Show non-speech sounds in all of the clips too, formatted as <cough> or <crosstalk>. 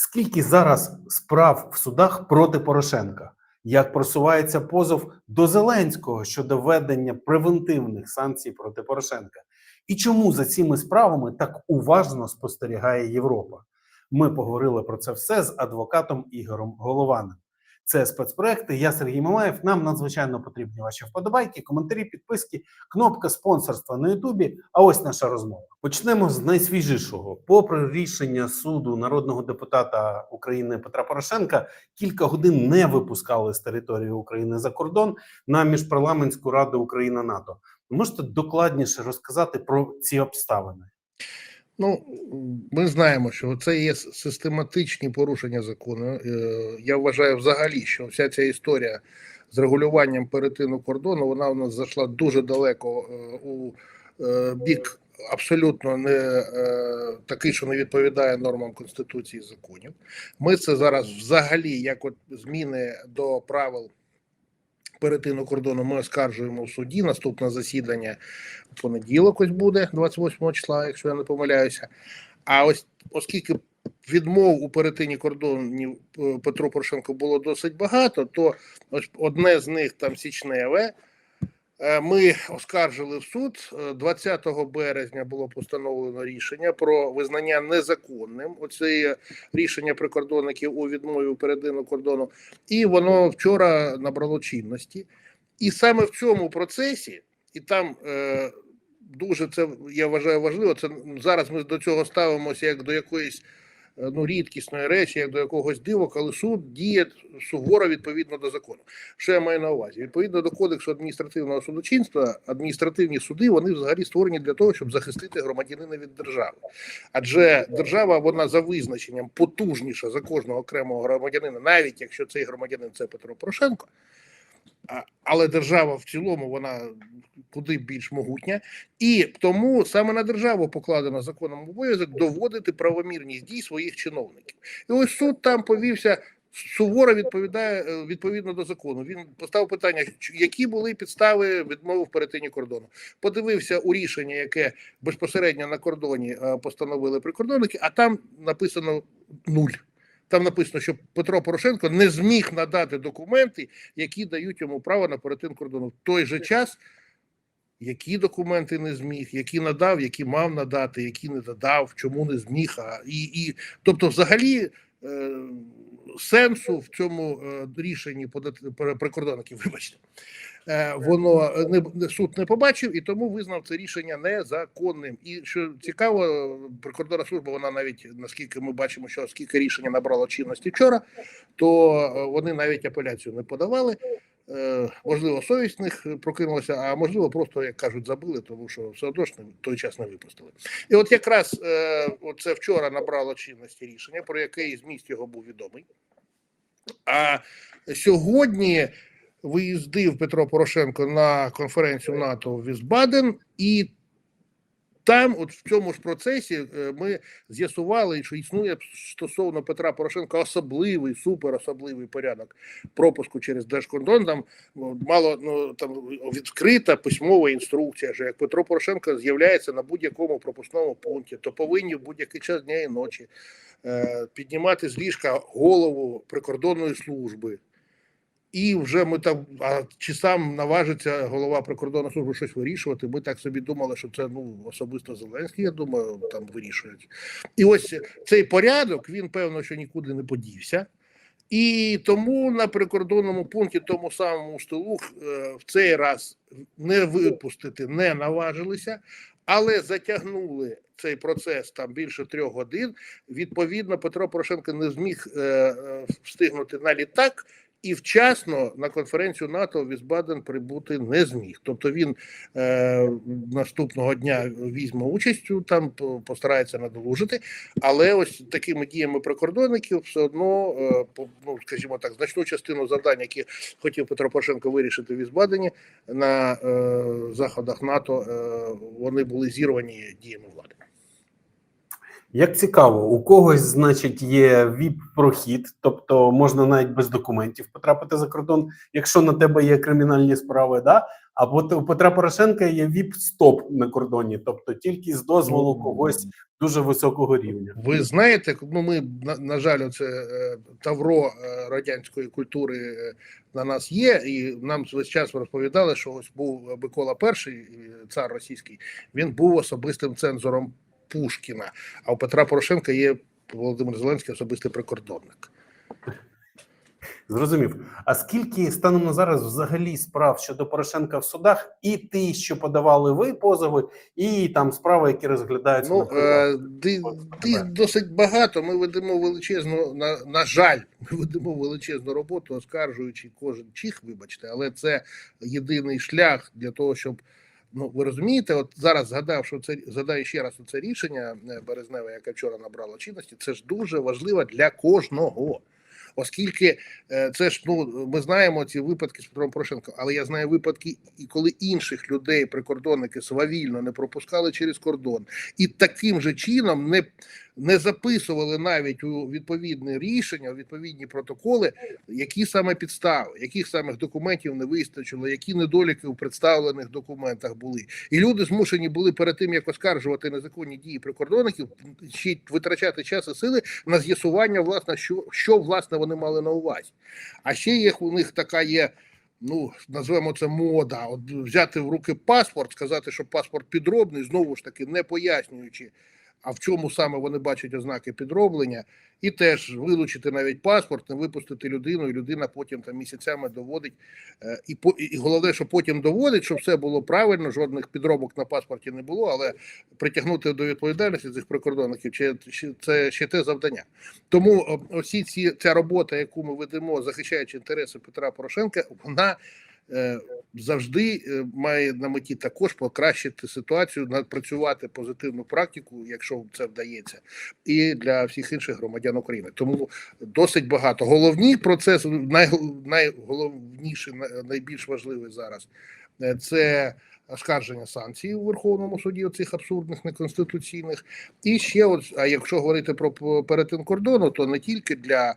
Скільки зараз справ в судах проти Порошенка? Як просувається позов до Зеленського щодо введення превентивних санкцій проти Порошенка? І чому за цими справами так уважно спостерігає Європа? Ми поговорили про це все з адвокатом Ігорем Голованим. Це спецпроекти. Я Сергій Мамаєв. Нам надзвичайно потрібні ваші вподобайки, коментарі, підписки, кнопка спонсорства на Ютубі. А ось наша розмова. Почнемо з найсвіжішого. Попри рішення суду народного депутата України Петра Порошенка, кілька годин не випускали з території України за кордон на міжпарламентську раду Україна НАТО. Можете докладніше розказати про ці обставини? Ну, ми знаємо, що це є систематичні порушення закону. Е, Я вважаю взагалі, що вся ця історія з регулюванням перетину кордону вона у нас зайшла дуже далеко е, у е, бік абсолютно не такий, що не відповідає нормам конституції і законів. Ми це зараз взагалі, як от зміни до правил. Перетину кордону ми оскаржуємо в суді. Наступне засідання в понеділок ось буде 28 числа, якщо я не помиляюся. А ось оскільки відмов у перетині кордонів Петро Порошенко було досить багато, то ось одне з них там січневе. Ми оскаржили в суд 20 березня. Було постановлено рішення про визнання незаконним. Оце рішення прикордонників у відмові у перетину кордону, і воно вчора набрало чинності. І саме в цьому процесі, і там е, дуже це я вважаю важливо. Це зараз ми до цього ставимося як до якоїсь ну рідкісної речі, як до якогось дива, коли суд діє суворо відповідно до закону. Що я маю на увазі? Відповідно до кодексу адміністративного судочинства, адміністративні суди вони взагалі створені для того, щоб захистити громадянина від держави. Адже держава вона за визначенням потужніша за кожного окремого громадянина, навіть якщо цей громадянин це Петро Порошенко. Але держава в цілому вона куди більш могутня, і тому саме на державу покладено законом обов'язок доводити правомірність дій своїх чиновників. І ось суд там повівся суворо відповідає е, відповідно до закону. Він поставив питання, які були підстави відмови в перетині кордону. Подивився у рішення, яке безпосередньо на кордоні е, постановили прикордонники, а там написано нуль. Там написано, що Петро Порошенко не зміг надати документи, які дають йому право на перетин кордону. В той же час, які документи не зміг, які надав, які мав надати, які не надав, чому не зміг. А, і, і, Тобто, взагалі, сенсу в цьому е, рішенні прикордонників, вибачте, е, воно не суд не побачив і тому визнав це рішення незаконним. І що цікаво, прикордонна служба вона навіть наскільки ми бачимо, що оскільки рішення набрало чинності вчора, то е, вони навіть апеляцію не подавали. Можливо, совість в них прокинулася, а можливо, просто як кажуть, забили, тому що все одно ж той час не випустили. І от якраз це вчора набрало чинності рішення, про яке зміст його був відомий. А сьогодні виїздив Петро Порошенко на конференцію НАТО в Візбаден, і там, от в цьому ж процесі, ми з'ясували, що існує стосовно Петра Порошенка особливий, суперособливий порядок пропуску через держкордон. Там мало ну там відкрита письмова інструкція, що як Петро Порошенко з'являється на будь-якому пропускному пункті, то повинні в будь-який час дня і ночі піднімати з ліжка голову прикордонної служби. І вже ми там, а чи сам наважиться голова прикордонної служби щось вирішувати? Ми так собі думали, що це ну особисто Зеленський, я думаю, там вирішують. І ось цей порядок він певно, що нікуди не подівся. І тому на прикордонному пункті, тому самому столу, в цей раз не випустити не наважилися, але затягнули цей процес там більше трьох годин. Відповідно, Петро Порошенко не зміг е, е, встигнути на літак. І вчасно на конференцію НАТО Візбаден прибути не зміг. Тобто він е, наступного дня візьме участь, там постарається надолужити. Але ось такими діями прикордонників все одно, е, ну скажімо так, значну частину завдань, які хотів Петро Порошенко вирішити в Візбадені на е, заходах НАТО, е, вони були зірвані діями влади. Як цікаво, у когось, значить, є ВІП-прохід, тобто можна навіть без документів потрапити за кордон, якщо на тебе є кримінальні справи, да? а у Петра Порошенка є ВІП-стоп на кордоні, тобто тільки з дозволу когось дуже високого рівня. Ви знаєте, ну ми на, на жаль, це е, тавро е, радянської культури е, на нас є, і нам весь час розповідали, що ось був Микола І, цар російський, він був особистим цензором Пушкіна. А у Петра Порошенка є Володимир Зеленський особистий прикордонник. Зрозумів. А скільки станом на зараз взагалі справ щодо Порошенка в судах, і ті, що подавали ви позови, і там справи, які розглядаються Ну на е, ди, ди, досить багато. Ми ведемо величезну на, на жаль, <laughs> ми ведемо величезну роботу, оскаржуючи кожен чих, вибачте, але це єдиний шлях для того, щоб. Ну, ви розумієте, от зараз згадав, що це згадаю ще раз це рішення е, березневе, яке вчора набрало чинності. Це ж дуже важливо для кожного. Оскільки е, це ж ну ми знаємо ці випадки з Петром Порошенком, але я знаю випадки, і коли інших людей прикордонники свавільно не пропускали через кордон, і таким же чином не, не записували навіть у відповідне рішення, у відповідні протоколи, які саме підстави, яких самих документів не вистачило, які недоліки у представлених документах були, і люди змушені були перед тим, як оскаржувати незаконні дії прикордонників, ще витрачати час і сили на з'ясування, власне, що, що власне вони мали на увазі. А ще є у них така є. Ну, назвемо це мода. От взяти в руки паспорт, сказати, що паспорт підробний, знову ж таки, не пояснюючи, а в чому саме вони бачать ознаки підроблення, і теж вилучити навіть паспорт, не випустити людину, і людина потім там місяцями доводить. Е, І по і головне, що потім доводить, що все було правильно, жодних підробок на паспорті не було, але притягнути до відповідальності цих прикордонників чи, чи це ще те завдання. Тому о, осі ці ця робота, яку ми ведемо, захищаючи інтереси Петра Порошенка, вона е, завжди е, має на меті також покращити ситуацію, напрацювати позитивну практику, якщо це вдається, і для всіх інших громадян України. Тому досить багато. Головні процеси, най, найголовніший, най- найбільш важливий зараз е, це оскарження санкцій у Верховному суді оцих абсурдних неконституційних. І ще, от, а якщо говорити про перетин кордону, то не тільки для е,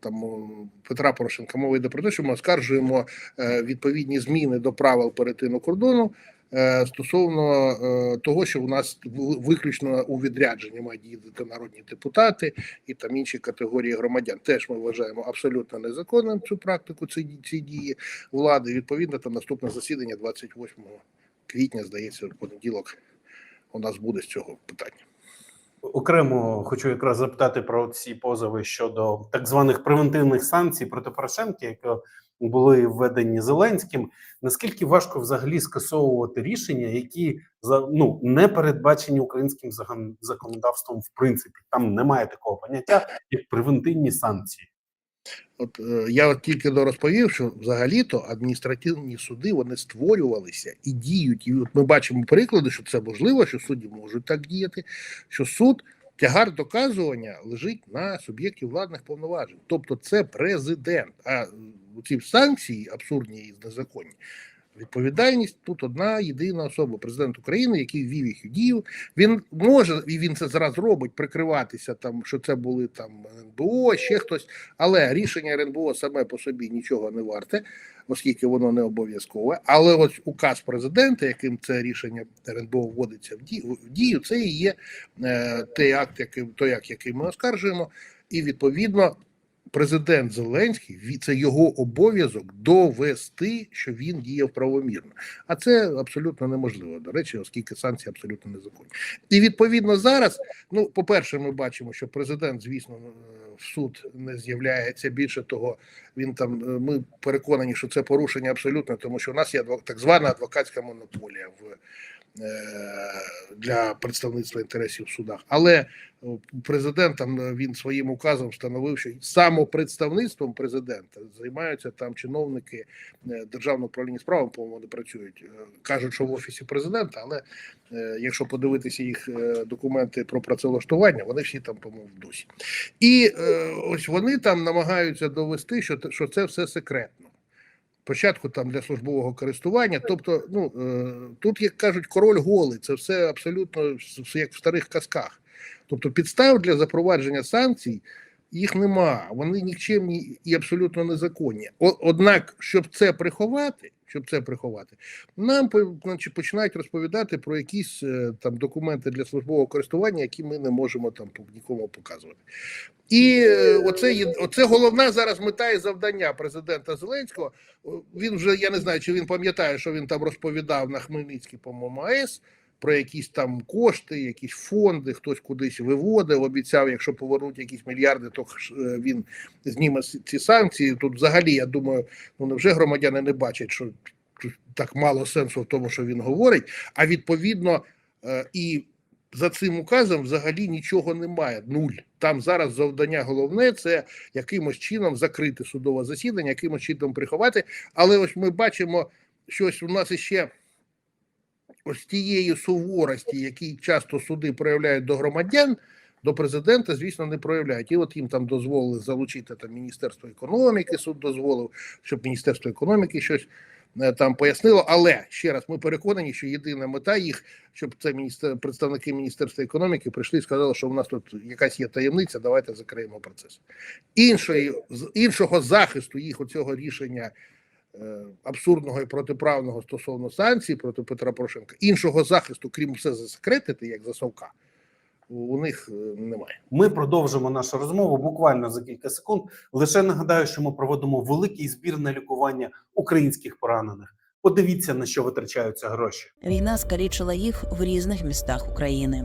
там Петра Порошенка мова йде про те, що ми оскаржуємо е, відповідні зміни до правил перетину кордону. е, Стосовно е, того, що у нас виключно у відрядженні мають їздити народні депутати і там інші категорії громадян, теж ми вважаємо абсолютно незаконним цю практику, ці, ці дії влади. Відповідно, там наступне засідання 28 квітня, здається, в понеділок у нас буде з цього питання. Окремо хочу якраз запитати про ці позови щодо так званих превентивних санкцій проти Порошенка, які були введені Зеленським. Наскільки важко взагалі скасовувати рішення, які ну не передбачені українським законодавством, в принципі, там немає такого поняття, як превентивні санкції. От е, я от тільки до розповів, що взагалі-то адміністративні суди вони створювалися і діють. І от ми бачимо приклади, що це можливо, що судді можуть так діяти, що суд. Тягар доказування лежить на суб'єкті владних повноважень, тобто це президент. А ці санкції абсурдні і незаконні. Відповідальність тут одна єдина особа, президент України, який ввів їх у дію. Він може і він це зараз робить, прикриватися там, що це були там НБО, ще хтось. Але рішення РНБО саме по собі нічого не варте, оскільки воно не обов'язкове. Але ось указ президента, яким це рішення РНБО вводиться в дію, в дію це і є е, той акт, який той акт, який ми оскаржуємо, і відповідно. Президент Зеленський це його обов'язок довести, що він діяв правомірно. А це абсолютно неможливо, до речі, оскільки санкції абсолютно незаконні. І відповідно зараз, ну, по-перше, ми бачимо, що президент, звісно, е, в суд не з'являється. Більше того, він там е, ми переконані, що це порушення абсолютно, тому що у нас є так звана адвокатська монополія в. Е, Для представництва інтересів в судах, але о, президент там е, він своїм указом встановив, що самопредставництвом президента займаються там чиновники е, державного управління справами, по-моєму, вони працюють. Е, Кажуть, що в офісі президента, але е, якщо подивитися їх е, документи про працевлаштування, вони всі там, по-моєму, в. І е, ось вони там намагаються довести, що, що це все секретно. Спочатку там для службового користування, тобто, ну е, тут, як кажуть, король голий, це все абсолютно як в старих казках. Тобто підстав для запровадження санкцій їх нема. Вони нікчемні і абсолютно незаконні. Однак, щоб це приховати, щоб це приховати, нам значить, починають розповідати про якісь е, там документи для службового користування, які ми не можемо там нікому показувати. І е, оце, оце головна зараз мета і завдання президента Зеленського. Він вже я не знаю, чи він пам'ятає, що він там розповідав на Хмельницькій, по-моєму, АЕС. Про якісь там кошти, якісь фонди, хтось кудись виводив, обіцяв, якщо повернуть якісь мільярди, то е, він зніме ці санкції. Тут взагалі, я думаю, ну невже громадяни не бачать, що так мало сенсу в тому, що він говорить, а відповідно е, і за цим указом взагалі нічого немає. Нуль. Там зараз завдання головне це якимось чином закрити судове засідання, якимось чином приховати. Але ось ми бачимо, що ось у нас іще ось тієї суворості, які часто суди проявляють до громадян. До президента, звісно, не проявляють. І от їм там дозволили залучити там Міністерство економіки, суд дозволив, щоб Міністерство економіки щось е, там пояснило. Але ще раз ми переконані, що єдина мета їх, щоб це міністер, представники Міністерства економіки прийшли і сказали, що у нас тут якась є таємниця, давайте закриємо процес. Іншої іншого захисту їх оцього рішення абсурдного і протиправного стосовно санкцій проти Петра Порошенка, іншого захисту, крім все засекретити, як за совка, у- у них е, немає. Ми продовжимо нашу розмову буквально за кілька секунд. Лише нагадаю, що ми проводимо великий збір на лікування українських поранених. Подивіться на що витрачаються гроші. Війна скалічила їх в різних містах України.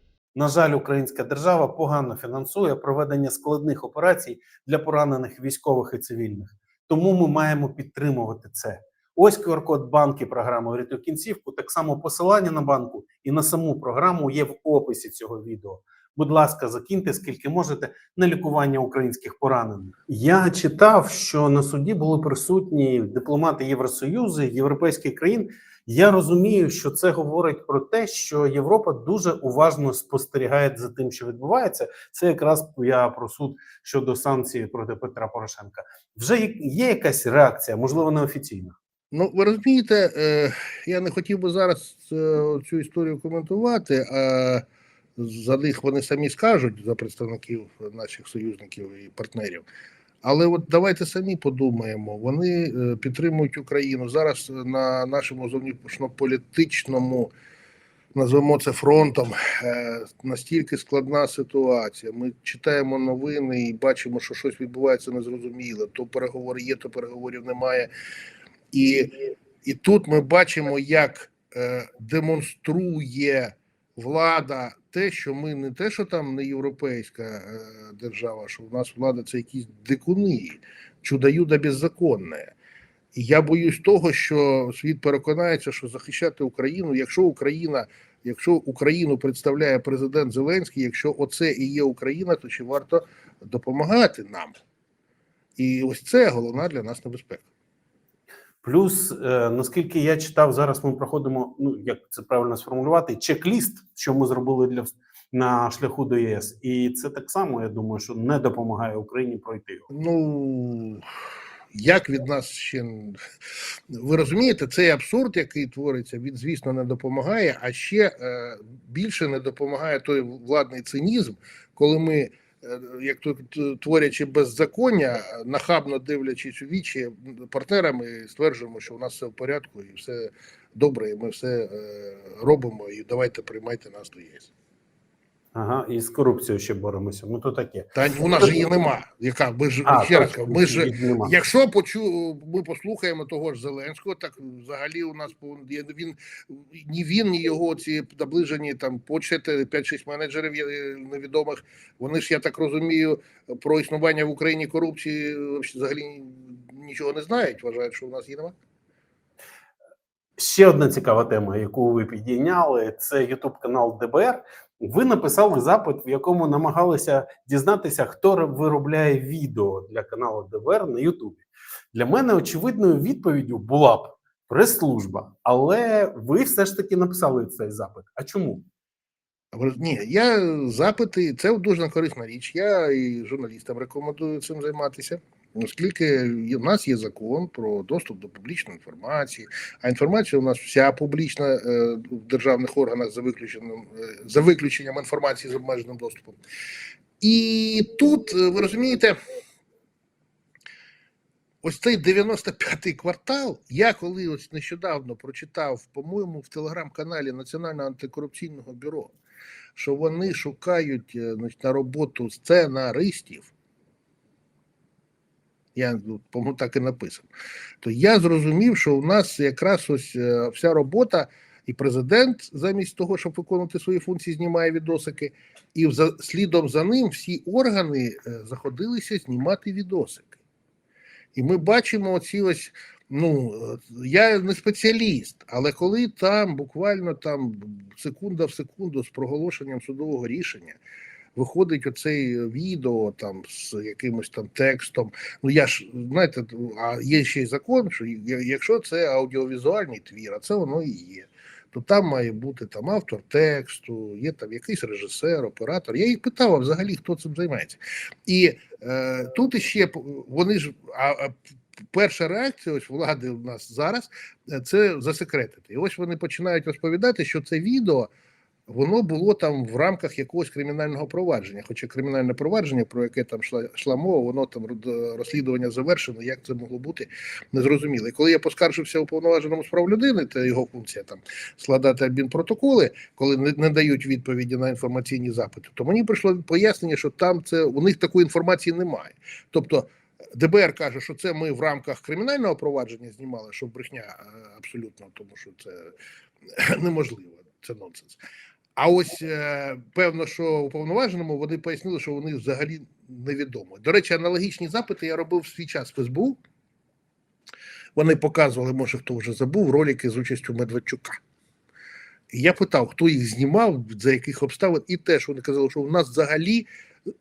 На жаль, українська держава погано фінансує проведення складних операцій для поранених військових і цивільних. Тому ми маємо підтримувати це. Ось QR-код банки програми «Врятуй кінцівку. Так само посилання на банку і на саму програму є в описі цього відео. Будь ласка, закиньте скільки можете на лікування українських поранених. Я читав, що на суді були присутні дипломати Євросоюзу, європейських країн. Я розумію, що це говорить про те, що Європа дуже уважно спостерігає за тим, що відбувається. Це якраз я про суд щодо санкцій проти Петра Порошенка. Вже є- якась реакція, можливо, неофіційна. Ну, ви розумієте, е, я не хотів би зараз е, цю історію коментувати, а за них вони самі скажуть, за представників наших союзників і партнерів. Але от давайте самі подумаємо, вони е, підтримують Україну зараз на нашому зовнішньополітичному, назвемо це фронтом, е, настільки складна ситуація. Ми читаємо новини і бачимо, що щось відбувається незрозуміле. То переговори є, то переговорів немає. І, і тут ми бачимо, як е, демонструє влада те, що ми не те, що там не європейська е, держава, що в нас влада це якісь дикуни, чудо-юдо беззаконне. І я боюсь того, що світ переконається, що захищати Україну, якщо Україна, якщо Україну представляє президент Зеленський, якщо оце і є Україна, то чи варто допомагати нам? І ось це головна для нас небезпека. Плюс, е, наскільки я читав, зараз ми проходимо, ну як це правильно сформулювати, чек-ліст, що ми зробили для на шляху до ЄС, і це так само, я думаю, що не допомагає Україні пройти його. Ну як від нас ще ви розумієте, цей абсурд, який твориться, він звісно не допомагає, а ще е, більше не допомагає той владний цинізм, коли ми, як то творячи беззаконня, нахабно дивлячись у вічі партнерами, стверджуємо, що у нас все в порядку і все добре, і ми все е, робимо, і давайте приймайте нас до ЄС. Ага, і з корупцією ще боремося. Ну то таке. Та у нас же її нема. Яка ми ж ще раз ми ж нема. Якщо почу, ми послухаємо того ж Зеленського, так взагалі у нас він ні він, ні його ці наближені там почти 5-6 менеджерів невідомих. Вони ж я так розумію про існування в Україні корупції взагалі нічого не знають. Вважають, що у нас її нема. Ще одна цікава тема, яку ви підійняли, це Ютуб канал ДБР. Ви написали запит, в якому намагалися дізнатися, хто виробляє відео для каналу ДБР на Ютубі. Для мене очевидною відповіддю була б прес-служба, але ви все ж таки написали цей запит. А чому? Ні, я запити, це дуже корисна річ. Я і журналістам рекомендую цим займатися, оскільки в нас є закон про доступ до публічної інформації, а інформація у нас вся публічна е, в державних органах за виключенням е, за виключенням інформації з обмеженим доступом. І тут е, ви розумієте. Ось цей 95-й квартал. Я коли ось нещодавно прочитав, по-моєму, в телеграм-каналі Національного антикорупційного бюро, що вони шукають на роботу сценаристів. Я ну, по-моєму, так і написано. То я зрозумів, що у нас якраз ось е, вся робота, і президент, замість того, щоб виконувати свої функції, знімає відосики, і за, слідом за ним всі органи е, заходилися знімати відосики. І ми бачимо оці ось. Ну, е, я не спеціаліст, але коли там буквально там секунда в секунду з проголошенням судового рішення виходить оцей відео там з якимось там текстом. Ну я ж знаєте, а є ще й закон, що якщо це аудіовізуальний твір, а це воно і є. То там має бути там автор тексту, є там якийсь режисер, оператор. Я їх питав, взагалі хто цим займається. І е, тут іще вони ж а, а перша реакція ось влади у нас зараз е, це засекретити. І ось вони починають розповідати, що це відео воно було там в рамках якогось кримінального провадження. Хоча кримінальне провадження, про яке там йшла, йшла мова, воно там род- розслідування завершено. Як це могло бути, незрозуміло. І коли я поскаржився уповноваженому з прав людини, це його функція там складати адмінпротоколи, коли не, не дають відповіді на інформаційні запити, то мені прийшло пояснення, що там це у них такої інформації немає. Тобто. ДБР каже, що це ми в рамках кримінального провадження знімали, що брехня е, абсолютно, тому що це <laughs> неможливо, це нонсенс. А ось е, певно, що уповноваженому вони пояснили, що вони взагалі невідомо. До речі, аналогічні запити я робив в свій час в СБУ. Вони показували, може хто вже забув, ролики з участю Медведчука. Я питав, хто їх знімав, за яких обставин, і теж вони казали, що у нас взагалі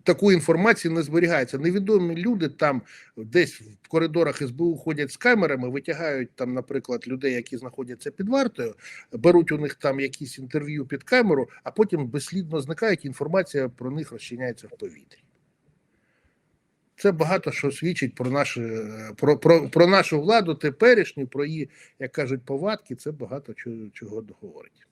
такої інформації не зберігається. Невідомі люди там десь в коридорах СБУ ходять з камерами, витягають там, наприклад, людей, які знаходяться під вартою, беруть у них там якісь інтерв'ю під камеру, а потім безслідно зникають. Інформація про них розчиняється в повітрі. Це багато що свідчить про нашу, про, про, про нашу владу теперішню, про її, як кажуть, повадки. Це багато чого, чого говорить.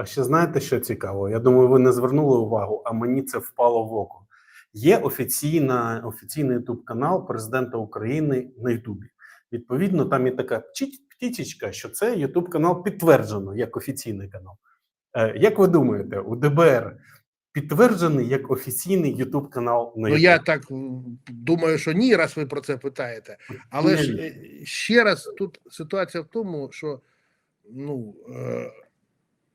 А ще знаєте, що цікаво? Я думаю, ви не звернули увагу, а мені це впало в око. Є офіційна, офіційний ютуб канал президента України на Ютубі. Відповідно, там є така птічечка, що це ютуб канал підтверджено як офіційний канал. Е, як ви думаєте, у ДБР підтверджений як офіційний ютуб канал на Ну я так думаю, що ні, раз ви про це питаєте. Але ж Ні. е, ще раз тут ситуація в тому, що ну е,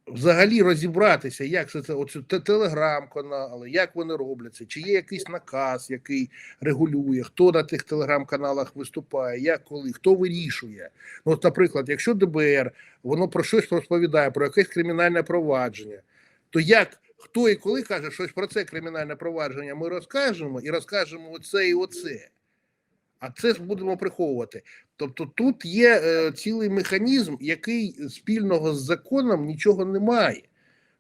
взагалі розібратися, як це, це те- телеграм-канали, як вони робляться, чи є якийсь наказ, який регулює, хто на тих телеграм-каналах виступає, як коли, хто вирішує. Ну, от, наприклад, якщо ДБР воно про щось розповідає, про якесь кримінальне провадження, то як хто і коли каже щось про це кримінальне провадження, ми розкажемо і розкажемо оце і оце. А це ж будемо приховувати. Тобто тут є е, цілий механізм, який спільного з законом нічого не має.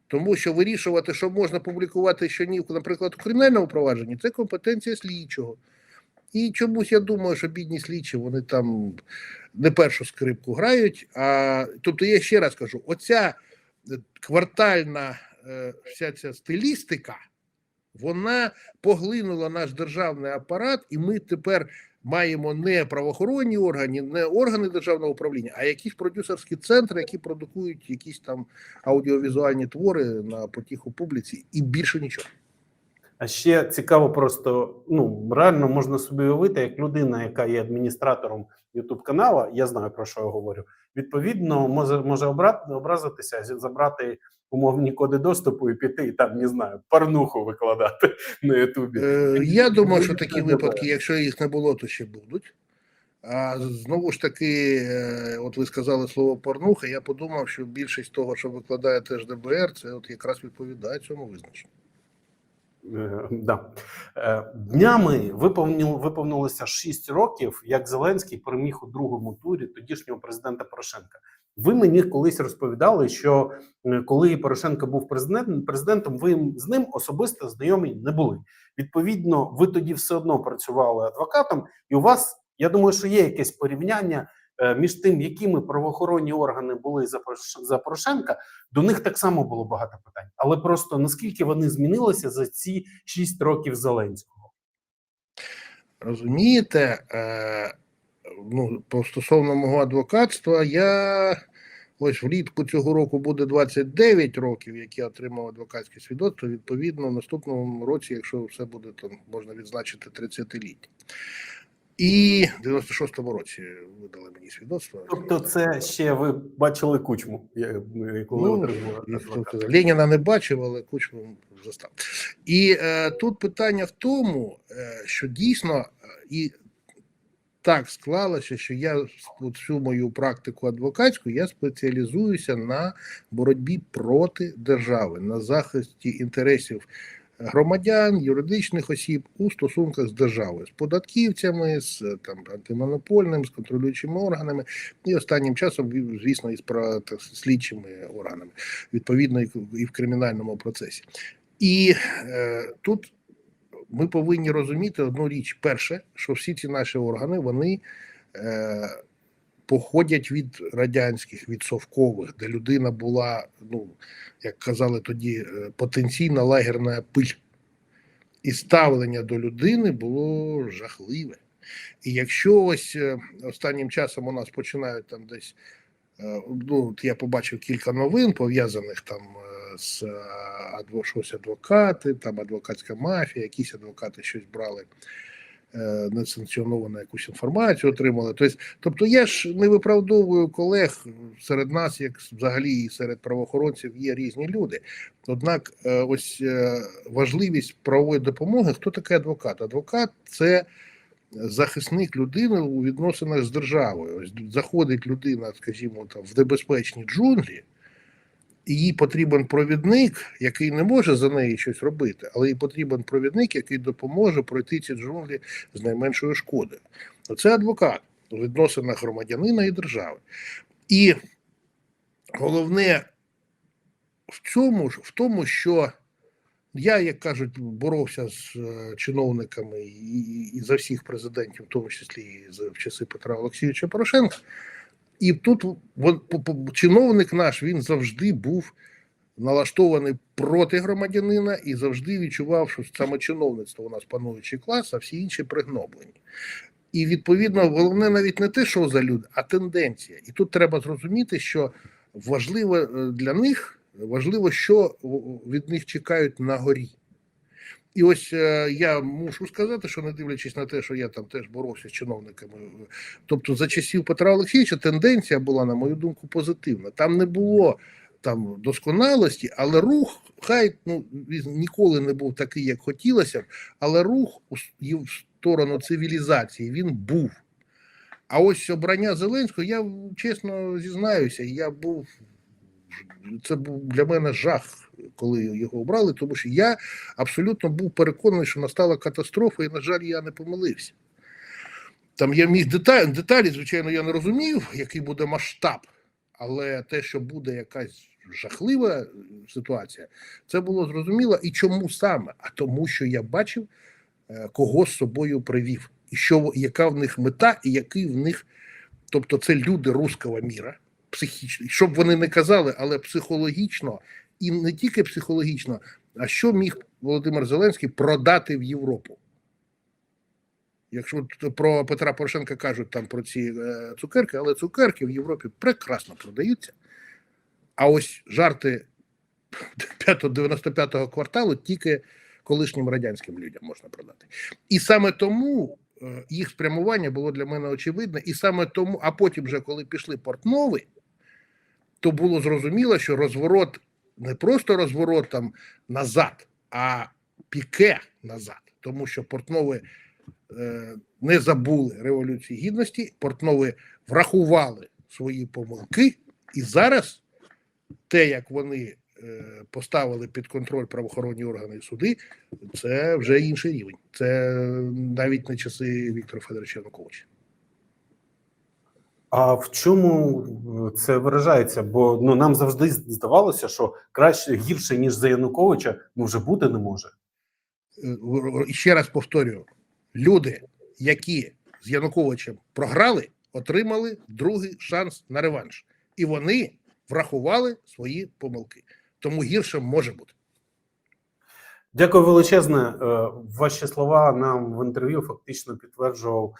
Тому що вирішувати, що можна публікувати, що ні, наприклад, у кримінальному провадженні, це компетенція слідчого. І чомусь я думаю, що бідні слідчі вони там не першу скрипку грають. А тобто, я ще раз кажу: оця е, квартальна е, вся ця стилістика, вона поглинула наш державний апарат, і ми тепер маємо не правоохоронні органи, не органи державного управління, а якісь продюсерські центри, які продукують якісь там аудіовізуальні твори на потіху публіці, і більше нічого. А ще цікаво, просто ну реально можна собі уявити, як людина, яка є адміністратором Ютуб канала, я знаю про що я говорю. Відповідно, може може образитися, забрати умовні коди доступу і піти і там не знаю, порнуху викладати на Ютубі. Е, я думаю, що такі випадки, якщо їх не було, то ще будуть. А знову ж таки, е, от ви сказали слово порнуха. Я подумав, що більшість того, що викладає теж ДБР, це от якраз відповідає цьому визначенню. Е, Да. Е, Днями виповнилося 6 років, як Зеленський переміг у другому турі тодішнього президента Порошенка. Ви мені колись розповідали, що е, коли Порошенко був президент, президентом, ви з ним особисто знайомі не були. Відповідно, ви тоді все одно працювали адвокатом, і у вас, я думаю, що є якесь порівняння між тим, якими правоохоронні органи були за Порош- Порошенка, до них так само було багато питань, але просто наскільки вони змінилися за ці 6 років Зеленського? Розумієте, е, ну, по стосовно мого адвокатства, я ось влітку цього року буде 29 років, як я отримав адвокатське свідоцтво. Відповідно, в наступному році, якщо все буде, то можна відзначити 30-ліття. І в 96-му році видали мені свідоцтво. Тобто, це ще ви бачили кучму, я- коли Ну, Леніна не бачив, але Кучму застав. І е, тут питання в тому, е, що дійсно е, і так склалося, що я всю мою практику адвокатську я спеціалізуюся на боротьбі проти держави, на захисті інтересів громадян, юридичних осіб у стосунках з державою, з податківцями, з е, там антимонопольним, з контролюючими органами, і останнім часом, звісно, і з слідчими органами, відповідно, і в- кримінальному процесі. І е, тут ми повинні розуміти одну річ: перше, що всі ці наші органи вони е, походять від радянських, від совкових, де людина була, ну як казали тоді, е, потенційна лагерна пиль. І ставлення до людини було жахливе. І якщо ось е, останнім часом у нас починають там десь, е, ну я побачив кілька новин пов'язаних там з щось адвокати, там адвокатська мафія, якісь адвокати щось брали е, несанкціоновану якусь інформацію отримали. Тобто, тобто я ж не виправдовую колег серед нас, як взагалі і серед правоохоронців є різні люди. Однак, е, ось е, важливість правової допомоги. Хто такий адвокат? Адвокат це захисник людини у відносинах з державою. Ось заходить людина, скажімо, там в небезпечні джунглі. Їй потрібен провідник, який не може за неї щось робити, але їй потрібен провідник, який допоможе пройти ці джунглі з найменшою шкодою. Це адвокат у відносинах громадянина і держави. І головне в цьому ж в тому, що я, як кажуть, боровся з е, чиновниками і, і, і за всіх президентів, в тому числі і за в часи Петра Олексійовича Порошенка. І тут чиновник наш він завжди був налаштований проти громадянина і завжди відчував, що саме чиновництво у нас пануючий клас, а всі інші пригноблені. І відповідно, головне навіть не те, що за люди, а тенденція. І тут треба зрозуміти, що важливо е, для них, важливо, що від них чекають на горі. І ось е, я мушу сказати, що не дивлячись на те, що я там теж боровся з чиновниками, е, тобто за часів Петра Олексійовича тенденція була, на мою думку, позитивна. Там не було там досконалості, але рух, хай ну він ніколи не був такий, як хотілося, б, але рух в сторону цивілізації він був. А ось обрання Зеленського, я чесно зізнаюся, я був це був для мене жах, коли його обрали, тому що я абсолютно був переконаний, що настала катастрофа, і, на жаль, я не помилився. Там я міг деталі, деталі, звичайно, я не розумів, який буде масштаб, але те, що буде якась жахлива ситуація, це було зрозуміло. І чому саме? А тому, що я бачив, е, кого з собою привів, і що яка в них мета, і який в них, тобто це люди руського міра, психічно, щоб вони не казали, але психологічно, і не тільки психологічно, а що міг Володимир Зеленський продати в Європу? Якщо про Петра Порошенка кажуть там про ці е, цукерки, але цукерки в Європі прекрасно продаються. А ось жарти <laughs> 95-го кварталу тільки колишнім радянським людям можна продати. І саме тому е, їх спрямування було для мене очевидне, і саме тому, а потім, вже коли пішли портнови, то було зрозуміло, що розворот не просто розворот там назад, а піке назад, тому що портнови е, не забули революції гідності, портнови врахували свої помилки, і зараз те, як вони е, поставили під контроль правоохоронні органи і суди, це вже інший рівень. Це навіть не часи Віктора Федоровича Януковича. А в чому е, це виражається? Бо ну нам завжди здавалося, що краще гірше ніж за Януковича ну вже бути не може. Е, ще раз повторюю: люди, які з Януковичем програли, отримали другий шанс на реванш, і вони врахували свої помилки. Тому гірше може бути. Дякую величезне. Е, Ваші слова нам в інтерв'ю фактично підтверджував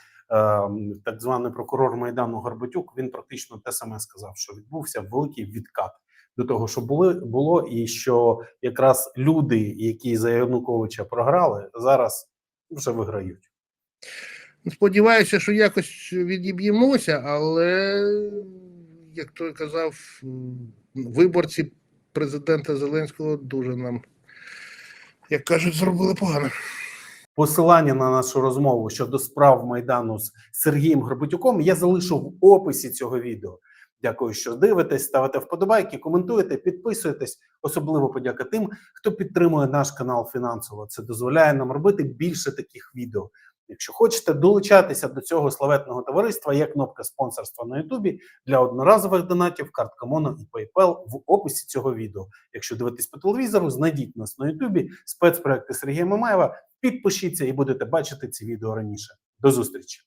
так званий прокурор Майдану Горбатюк. Він практично те саме сказав, що відбувся великий відкат до того, що були було, і що якраз люди, які за Януковича програли, зараз вже виграють. Сподіваюся, що якось відіб'ємося, але як той казав, виборці президента Зеленського дуже нам, як кажуть, зробили погано. Посилання на нашу розмову щодо справ майдану з Сергієм Горбатюком я залишу в описі цього відео. Дякую, що дивитесь, ставите вподобайки, коментуєте, підписуєтесь. Особливо подяка тим, хто підтримує наш канал фінансово. Це дозволяє нам робити більше таких відео. Якщо хочете долучатися до цього славетного товариства, є кнопка спонсорства на Ютубі для одноразових донатів, картка Моно і PayPal в описі цього відео. Якщо дивитесь по телевізору, знайдіть нас на Ютубі, спецпроекти Сергія Мамаєва. Підпишіться і будете бачити ці відео раніше. До зустрічі!